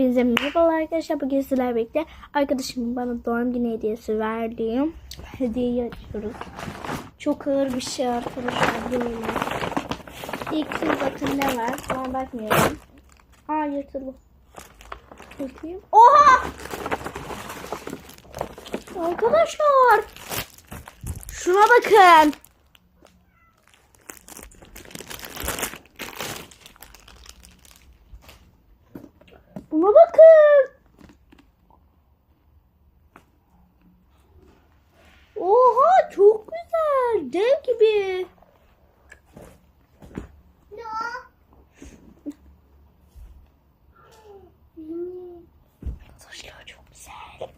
Hepinize merhabalar arkadaşlar. Bugün sizlerle birlikte arkadaşımın bana doğum günü hediyesi verdiğim hediyeyi açıyoruz. Çok ağır bir şey arkadaşlar. Bilmiyorum. İlk siz bakın ne var. Ben bakmıyorum. Aa yırtılı. Bakayım. Oha! Arkadaşlar. Şuna bakın. Buna bakın. Oha çok güzel. Dev gibi. Arkadaşlar çok güzel.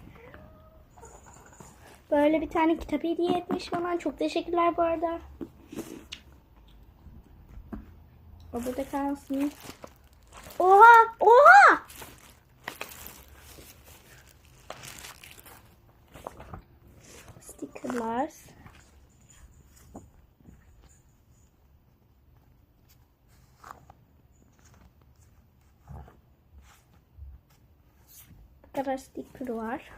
Böyle bir tane kitap hediye etmiş bana. Çok teşekkürler bu arada. O burada kalsın. Oha! Oha! Bu kadar sticker var.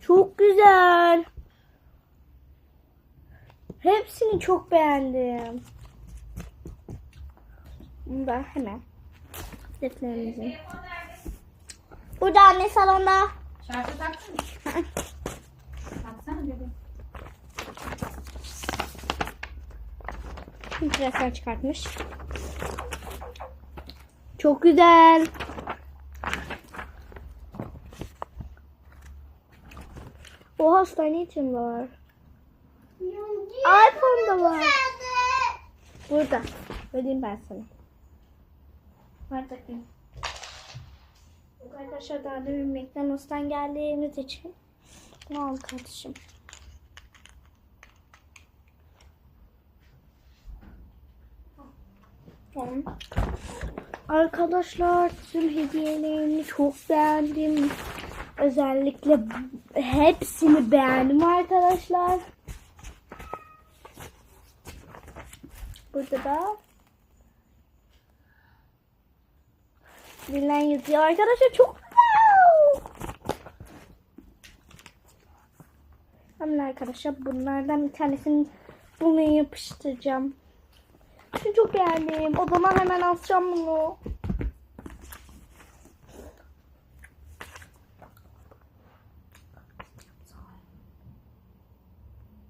Çok güzel. Hepsini çok beğendim. Bunu da hemen defterimizi. Burada anne salonda. Şarkı taktın mı? Taksana bebeğim. Filtresini çıkartmış. Çok güzel. O hastane için var. iPhone'da var. Burada. Vereyim ben sana. Ver takayım. Yok Arkadaşlar daha demin McDonald's'tan geldiğimiz için bunu al kardeşim. Tamam. Arkadaşlar tüm hediyelerini çok beğendim. Özellikle hepsini beğendim arkadaşlar. Burada da Bilen yazıyor arkadaşlar çok güzel. Hemen arkadaşlar bunlardan bir tanesini bunu yapıştıracağım. Şunu çok beğendim. Odama hemen asacağım bunu.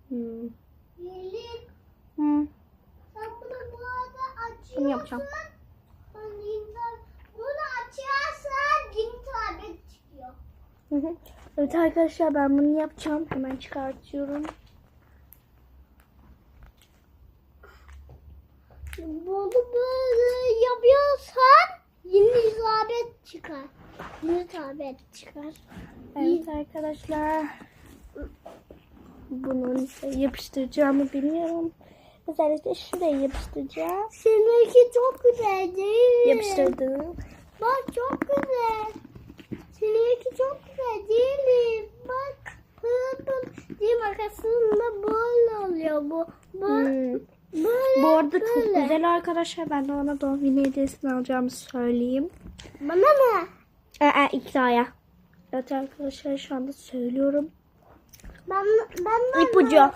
Hmm. Hmm. sen bunu bu arada açıyorsun. Bunu yapacağım. Evet arkadaşlar ben bunu yapacağım. Hemen çıkartıyorum. Bunu böyle yapıyorsan yeni isabet çıkar. Yeni isabet çıkar. Evet arkadaşlar. Bunu yapıştıracağımı bilmiyorum. Özellikle şuraya yapıştıracağım. Seninki çok güzel değil mi? Yapıştırdım. Bak çok güzel. Seninki çok güzel değil mi? Bak pırıl pırıl. Değil mi? Arkasında böyle oluyor bu. Böyle. Hmm. Böyle. Bu arada çok böyle. güzel arkadaşlar. Ben de ona doğum günü hediyesini alacağımı söyleyeyim. Bana mı? Ee, ikraya. Evet arkadaşlar şu anda söylüyorum. Ben ben İpucu.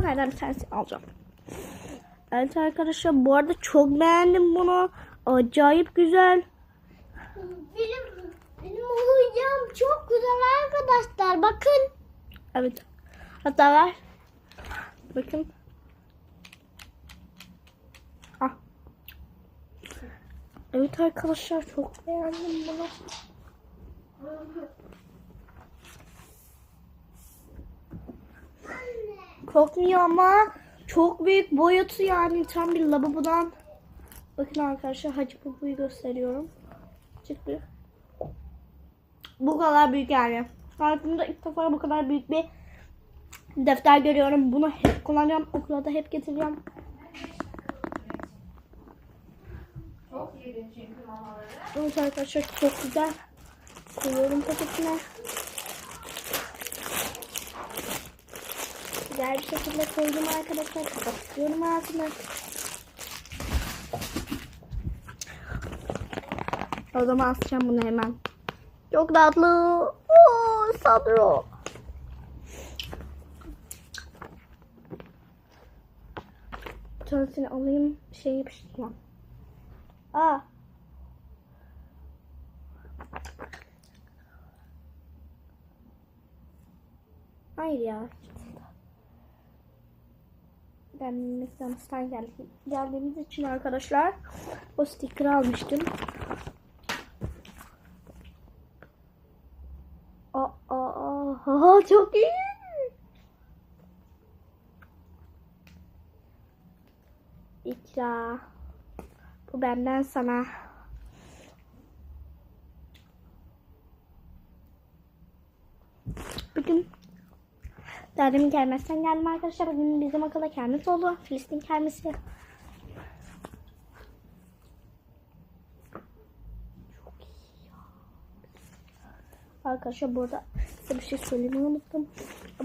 Onlardan bir tanesini alacağım. Evet arkadaşlar bu arada çok beğendim bunu. Acayip güzel. Benim benim oyuncağım çok güzel. Evet. Hatta ver. Bakın. Ah. Evet arkadaşlar çok beğendim bunu. Kokmuyor ama çok büyük boyutu yani tam bir lavabodan. Bakın arkadaşlar Hacı Bubu'yu gösteriyorum. Çıktı. Bu kadar büyük yani. Hayatımda ilk defa bu kadar büyük bir defter görüyorum. Bunu hep kullanacağım. Okula da hep getireceğim. Evet arkadaşlar çok güzel. Koyuyorum paketine. Güzel bir şekilde koydum arkadaşlar. Kapatıyorum ağzını. O zaman asacağım bunu hemen. Çok tatlı. Oo, Sadro. Tanesini alayım. Şey yapıştırmam. Aa. Hayır ya. Ben McDonald's'tan geldim. Geldiğimiz için arkadaşlar o sticker almıştım. Aa, aa, çok iyi. İkra. Bu benden sana. Bugün Derdim gelmezsen geldim arkadaşlar. Bugün bizim akılda kermes oldu. Filistin kermesi. Arkadaşlar burada size bir şey söylemeyi unuttum.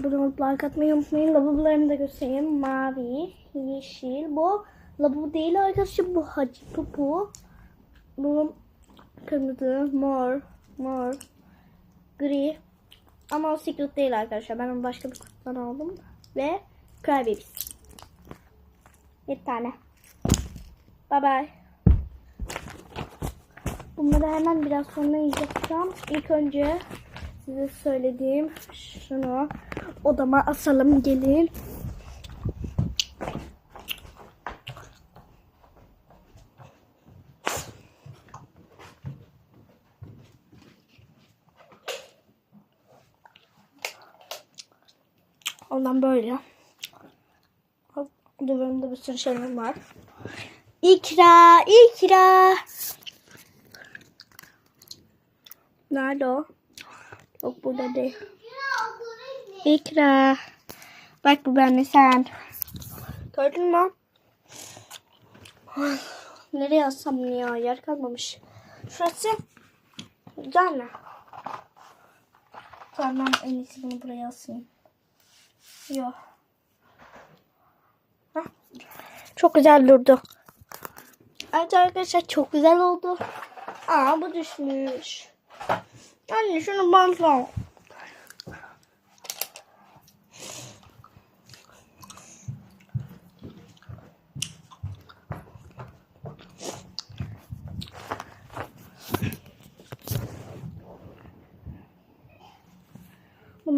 Abone olup like atmayı unutmayın. Lavabolarımı da göstereyim. Mavi, yeşil. Bu lavabo değil arkadaşlar. Bu hacı pupu. Bu kırmızı, mor, mor, gri. Ama o secret değil arkadaşlar. Ben onu başka bir kutudan aldım. Ve Crybabies. Bir tane. Bye bye. Bunları hemen biraz sonra yiyeceğim. İlk önce size söylediğim şunu odama asalım gelin. Ondan böyle. Duvarımda bir sürü şeyim var. İkra, ikra. Nerede o? Yok burada değil. İkra. Bak bu ben sen. Gördün mü? Nereye alsam ya? Yer kalmamış. Şurası. Mi? Tamam en iyisi bunu buraya asayım. Yok. Hah. Çok güzel durdu. Evet arkadaşlar çok güzel oldu. Aa bu düşmüş.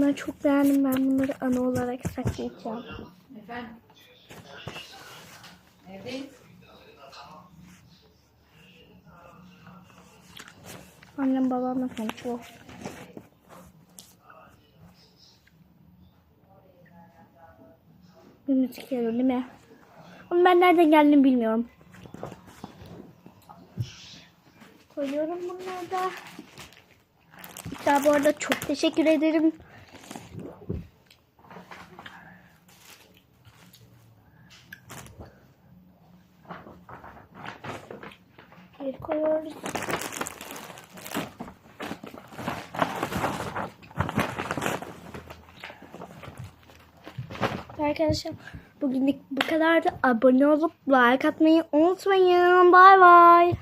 Anne çok beğendim. Ben bunları ana olarak saklayacağım. Efendim? Annem babamla konuşuyor. Müzik geliyor değil mi? Ama ben nereden geldiğini bilmiyorum. Koyuyorum bunları da. Ya bu arada çok teşekkür ederim. Bir koyuyoruz. Arkadaşlar bugünlük bu kadardı. Abone olup like atmayı unutmayın. Bay bay.